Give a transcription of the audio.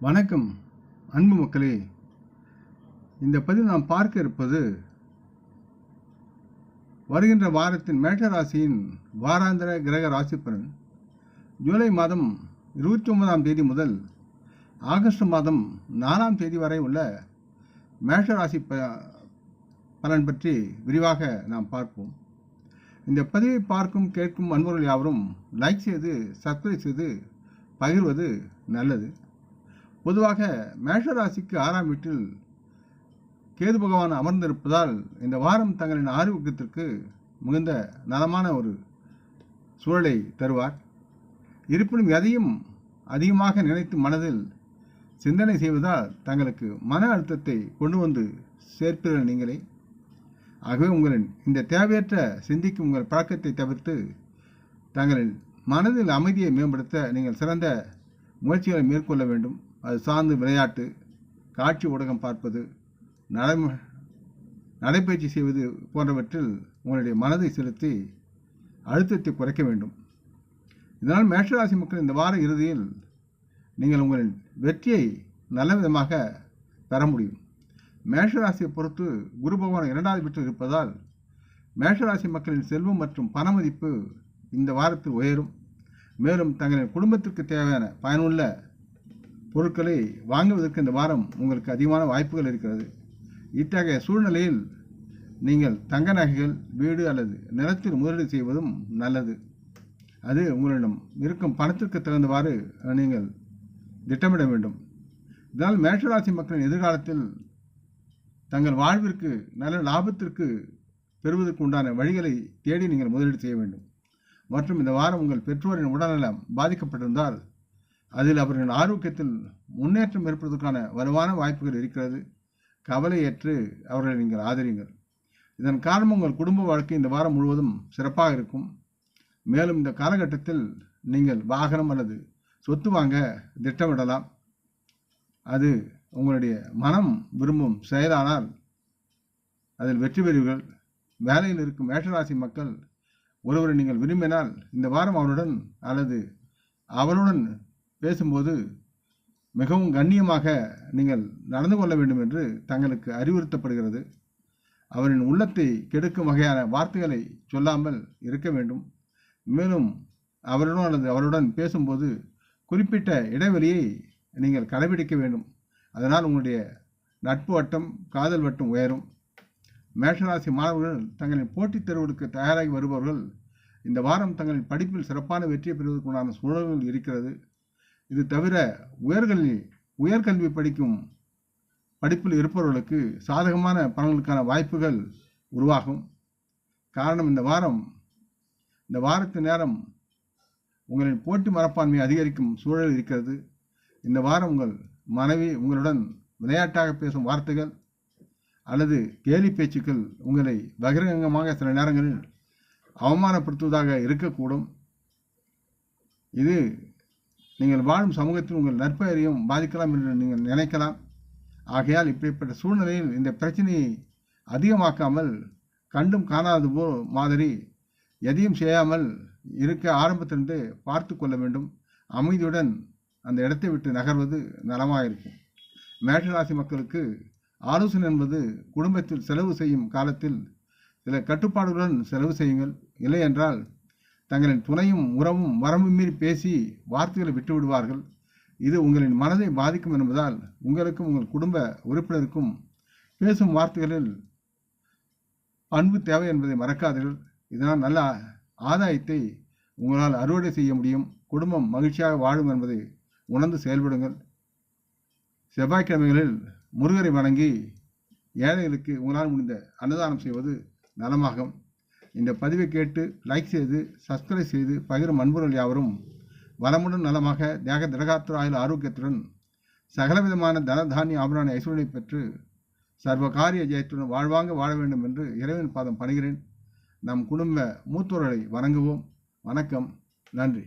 வணக்கம் அன்பு மக்களே. இந்த பதிவு நாம் பார்க்க இருப்பது வருகின்ற வாரத்தின் மேஷராசியின் வாராந்திர கிரக ராசி ஜூலை மாதம் இருபத்தி ஒன்பதாம் தேதி முதல் ஆகஸ்ட் மாதம் நாலாம் தேதி வரை உள்ள மேஷராசி ப பலன் பற்றி விரிவாக நாம் பார்ப்போம். இந்த பதிவை பார்க்கும் கேட்கும் அன்பர்கள் யாவரும் லைக் செய்து சப்ஸ்கிரைப் செய்து பகிர்வது நல்லது. பொதுவாக மேஷராசிக்கு ஆறாம் வீட்டில் கேது பகவான் அமர்ந்திருப்பதால் இந்த வாரம் தங்களின் ஆரோக்கியத்திற்கு மிகுந்த நலமான ஒரு சூழலை தருவார். இருப்பினும் எதையும் அதிகமாக நினைத்து மனதில் சிந்தனை செய்வதால் தங்களுக்கு மன அழுத்தத்தை கொண்டு வந்து சேர்ப்பீர்கள் நீங்களே. ஆகவே உங்களின் இந்த தேவையற்ற சிந்திக்கும் உங்கள் பழக்கத்தை தவிர்த்து தங்களின் மனதில் அமைதியை மேம்படுத்த நீங்கள் சிறந்த முயற்சிகளை மேற்கொள்ள வேண்டும். அது சார்ந்து விளையாட்டு காட்சி ஊடகம் பார்ப்பது நடை நடைப்பயிற்சி செய்வது போன்றவற்றில் உங்களுடைய மனதை செலுத்தி அழுத்தத்தை குறைக்க வேண்டும். இதனால் மேஷராசி மக்கள் இந்த வார இறுதியில் நீங்கள் உங்களின் வெற்றியை நல்ல விதமாக பெற முடியும். மேஷராசியை பொறுத்து குரு பகவான் இரண்டாவது வீட்டில் இருப்பதால் மேஷராசி மக்களின் செல்வம் மற்றும் பண மதிப்பு இந்த வாரத்தில் உயரும். மேலும் தங்களின் குடும்பத்திற்கு தேவையான பயனுள்ள பொருட்களை வாங்குவதற்கு இந்த வாரம் உங்களுக்கு அதிகமான வாய்ப்புகள் இருக்கிறது. இத்தகைய சூழ்நிலையில் நீங்கள் தங்க நகைகள் வீடு அல்லது நிலத்தில் முதலீடு செய்வதும் நல்லது. அது உங்களிடம் இருக்கும் பணத்திற்கு தகுந்தவாறு நீங்கள் திட்டமிட வேண்டும். இதனால் மேஷராசி மக்களின் எதிர்காலத்தில் தங்கள் வாழ்விற்கு நல்ல லாபத்திற்கு பெறுவதற்கு உண்டான வழிகளை தேடி நீங்கள் முதலீடு செய்ய வேண்டும். மற்றும் இந்த வாரம் உங்கள் பெற்றோரின் உடல்நலம் பாதிக்கப்பட்டிருந்தால் அதில் அவர்களின் ஆரோக்கியத்தில் முன்னேற்றம் ஏற்படுவதற்கான வலுவான வாய்ப்புகள் இருக்கிறது. கவலையற்று அவர்களை நீங்கள் ஆதரிங்கள் இதன் காரணம் உங்கள் குடும்ப வாழ்க்கை இந்த வாரம் முழுவதும் சிறப்பாக இருக்கும். மேலும் இந்த காலகட்டத்தில் நீங்கள் வாகனம் அல்லது சொத்து வாங்க திட்டமிடலாம். அது உங்களுடைய மனம் விரும்பும் செயலானால் அதில் வெற்றி பெறுவீர்கள். வேலையில் இருக்கும் மேஷராசி மக்கள் ஒருவரை நீங்கள் விரும்பினால் இந்த வாரம் அவருடன் அல்லது அவருடன் பேசும்போது மிகவும் கண்ணியமாக நீங்கள் நடந்து கொள்ள வேண்டும் என்று தங்களுக்கு அறிவுறுத்தப்படுகிறது. அவரின் உள்ளத்தை கெடுக்கும் வகையான வார்த்தைகளை சொல்லாமல் இருக்க வேண்டும். மேலும் அவருடன் அல்லது அவருடன் பேசும்போது குறிப்பிட்ட இடைவெளியை நீங்கள் கடைபிடிக்க வேண்டும். அதனால் உங்களுடைய நட்பு வட்டம் காதல் வட்டம் உயரும். மேஷராசி மாணவர்கள் தங்களின் போட்டித் தேர்வுகளுக்கு தயாராகி வருபவர்கள் இந்த வாரம் தங்களின் படிப்பில் சிறப்பான வெற்றியை பெறுவதற்குண்டான சூழல்கள் இருக்கிறது. இது தவிர உயர்கல்வி உயர்கல்வி படிக்கும் படிப்பில் இருப்பவர்களுக்கு சாதகமான பலன்களுக்கான வாய்ப்புகள் உருவாகும். காரணம் இந்த வாரம் இந்த வாரத்து நேரம் உங்களின் போட்டி மனப்பான்மை அதிகரிக்கும் சூழல் இருக்கிறது. இந்த வாரம் உங்கள் மனைவி உங்களுடன் விளையாட்டாக பேசும் வார்த்தைகள் அல்லது கேலி பேச்சுக்கள் உங்களை பகிரங்கமாக சில நேரங்களில் அவமானப்படுத்துவதாக இருக்கக்கூடும். இது நீங்கள் வாழும் சமூகத்தில் உங்கள் நற்பெயரையும் பாதிக்கலாம் என்று நீங்கள் நினைக்கலாம். ஆகையால் இப்படிப்பட்ட சூழ்நிலையில் இந்த பிரச்சனையை அதிகமாக்காமல் கண்டும் காணாதது போ மாதிரி எதையும் செய்யாமல் இருக்க ஆரம்பத்திலிருந்து பார்த்து கொள்ள வேண்டும். அமைதியுடன் அந்த இடத்தை விட்டு நகர்வது நலமாக இருக்கும். மேஷராசி மக்களுக்கு ஆலோசனை என்பது குடும்பத்தில் செலவு செய்யும் காலத்தில் சில கட்டுப்பாடுகளுடன் செலவு செய்யுங்கள். இல்லை என்றால் தங்களின் துணையும் உறவும் வரம்பு மீறி பேசி வார்த்தைகளை விட்டு விடுவார்கள் இது உங்களின் மனதை பாதிக்கும் என்பதால் உங்களுக்கும் உங்கள் குடும்ப உறுப்பினருக்கும் பேசும் வார்த்தைகளில் அன்பு தேவை என்பதை மறக்காதீர்கள். இதனால் நல்ல ஆதாயத்தை உங்களால் அறுவடை செய்ய முடியும். குடும்பம் மகிழ்ச்சியாக வாழும் என்பதை உணர்ந்து செயல்படுங்கள். செவ்வாய்க்கிழமைகளில் முருகரை வணங்கி ஏழைகளுக்கு உங்களால் முடிந்த அன்னதானம் செய்வது நலமாகும். இந்த பதிவை கேட்டு லைக் செய்து சப்ஸ்கிரைப் செய்து பகிரும் அன்புகள் யாவரும். வளமுடன் நலமாக தேக திரகாத்திர ஆயுள் ஆரோக்கியத்துடன் சகலவிதமான தனதானிய ஆபரண ஐஸ்வர்யை பெற்று சர்வ காரிய ஜெயத்துடன் வாழ்வாங்க வாழ வேண்டும் என்று இறைவன் பாதம் பணிகிறேன். நம் குடும்ப மூத்தோர்களை வணங்குவோம். வணக்கம். நன்றி.